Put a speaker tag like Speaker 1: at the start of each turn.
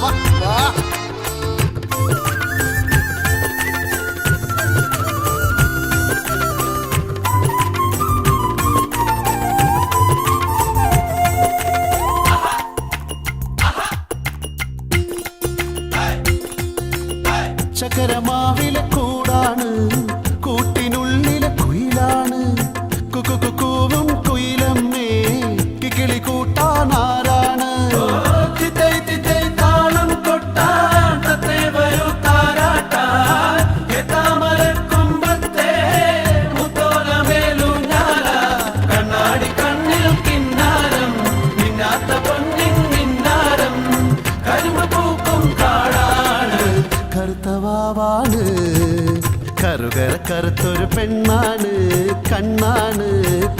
Speaker 1: ചക്കര ചക്കരമാവിലെ കൂടാണ്
Speaker 2: கரும்பு பூக்கும் காடாடு
Speaker 1: கருத்தவாவானு. கருகர கருத்தொரு பெண்ணானு. கண்ணானு.